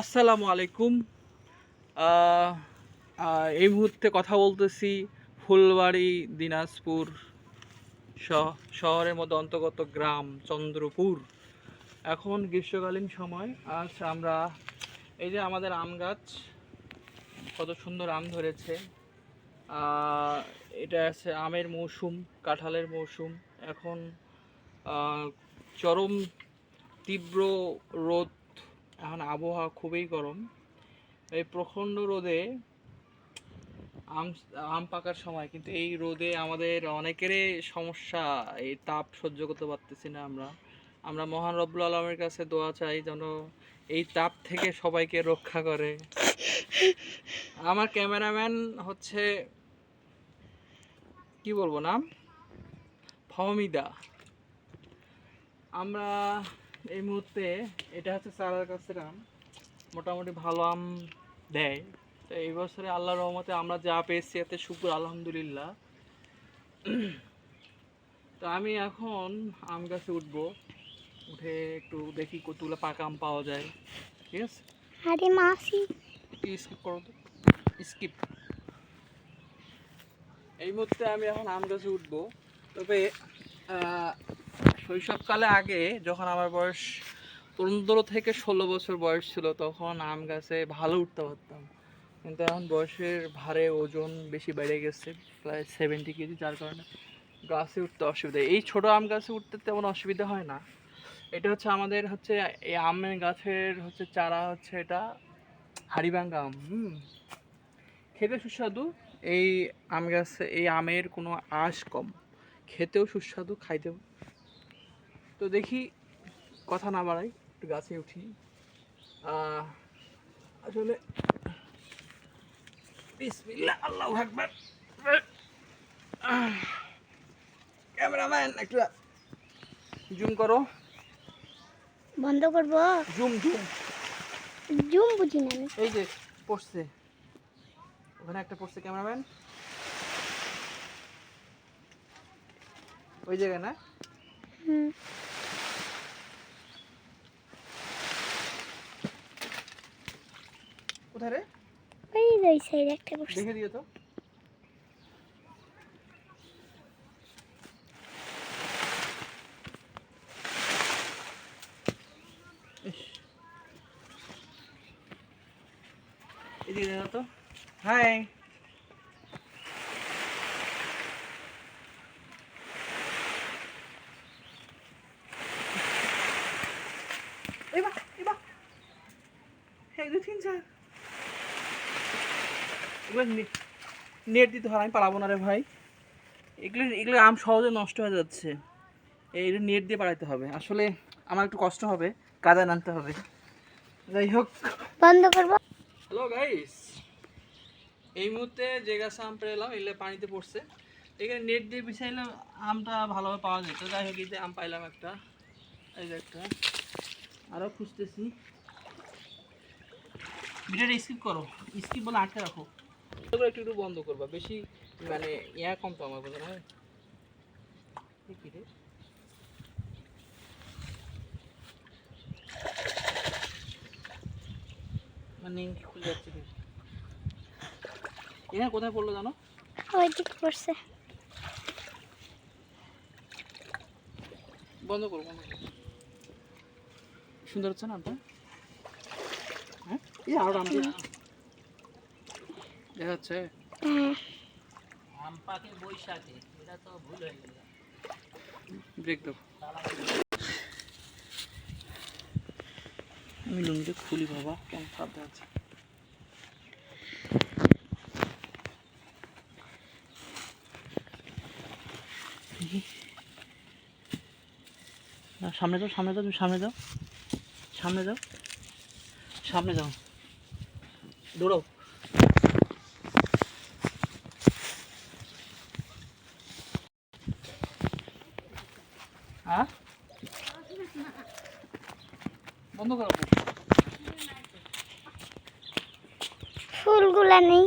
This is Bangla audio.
আসসালামু আলাইকুম। এই মুহূর্তে কথা বলতেছি ফুলবাড়ি, দিনাজপুর শহরের মধ্যে অন্তর্গত গ্রাম চন্দ্রপুর। এখন গ্রীষ্মকালীন সময়, আজ আমরা এই যে আমাদের আম গাছ, কত সুন্দর আম ধরেছে। এটা আছে আমের মৌসুম, কাঁঠালের মৌসুম। এখন চরম তীব্র রোদ এখন আবহাওয়া খুবই গরম। এই প্রচণ্ড রোদে আম আম পাকার সময়, কিন্তু এই রোদে আমাদের অনেকেরই সমস্যা, এই তাপ সহ্য করতে পারতেছি না আমরা। আমরা মহান রব্বুল আলমের কাছে দোয়া চাই যেন এই তাপ থেকে সবাইকে রক্ষা করে। আমার ক্যামেরাম্যান হচ্ছে, কি বলব নাম? ফাহমিদা। আমরা এই মুহূর্তে এটা হচ্ছে চারার কাছের আম মোটামুটি ভালো আম দেয়। তো এই বছরে আল্লাহর রহমতে আমরা যা পেয়েছি এতে শুকুর আলহামদুলিল্লাহ। তো আমি এখন আম গাছে উঠবো। উঠে একটু দেখি কতগুলো পাকা আম পাওয়া যায়। ঠিক আছে? আরে মাসি। স্কিপ করো তো? স্কিপ এই মুহূর্তে আমি এখন আম গাছে উঠবো। তবে শৈশবকালে আগে যখন আমার বয়স পনেরো থেকে ষোলো বছর বয়স ছিল, তখন আম গাছে ভালো উঠতে পারতাম। কিন্তু এখন বয়সের ভারে ওজন বেশি বেড়ে গেছে, প্রায় সেভেন্টি কেজি, যার কারণে গাছে উঠতে অসুবিধা। এই ছোট আম গাছে উঠতে তেমন অসুবিধা হয় না। এটা হচ্ছে আমাদের হচ্ছে এই আমের গাছের হচ্ছে চারা হচ্ছে এটা হাড়িভাঙ্গা আম, হুম। খেতে সুস্বাদু, এই আম গাছে, এই আমের কোনো আঁশ কম। খেতেও সুস্বাদু, খাইতেও তো দেখি কথা না বাড়াই একটু গাছে উঠি। আসলে বিসমিল্লাহ আল্লাহু আকবার। ক্যামেরাম্যান একটু জুম করো। বন্ধ করব? Zoom zoom. জুম বুঝি না এই যে পড়ছে। ওখানে একটা পড়ছে ক্যামেরাম্যান। ওই জায়গায় না? হুম। কোথায় রে ওই ওই সাইড একটা করছে দেখে দিও তো। এদিকে তো। হাই। এবার এবার। এক দুই তিন চার। এগুলো নেট দিতে হয় আমি পালাবো না রে ভাই। এগুলো এগুলো আম সহজে নষ্ট হয়ে যাচ্ছে। এইগুলো নেট দিয়ে পালাতে হবে। আসলে আমার একটু কষ্ট হবে কাদায় নামতে হবে। যাই হোক। বন্ধ করব। হ্যালো গাইস এই মুহূর্তে যে গাছে আম পেরে এলাম এগুলো পানিতে পড়ছে। এখানে নেট দিয়ে বিছাইলে আমটা ভালোভাবে পাওয়া যেত যাই হোক এই যে আম পাইলাম একটা। এই যে একটা। আরও খুঁজতেছি। ভিডিওটা স্কিপ করো। স্কিপ বলে আটকে রাখো। এগুলো একটু একটু বন্ধ করবা। বেশি মানে ইয়া কম তো আমার বোঝা হয়? কি রে। মানে খুলে যাচ্ছে এখানে কোথায় পড়ল জানো? ওই দিক করছে বন্ধ করো বন্ধ করো। সুন্দর হচ্ছে না হ্যাঁ? এই আরও আম দেখা যাচ্ছে। হ্যাঁ আম পাকে বৈশাখে এটা তো ভুল হয়ে গেল। ব্রেক দাও। আমি লুঙ্গিটা খুলি বাবা কেমন খারাপ দেখাচ্ছে। না, সামনে যাও সামনে যাও তুমি সামনে যাও সামনে যাও সামনে যাও দৌড়াও হ্যাঁ বন্ধ করো। ফুলগুলা নেই।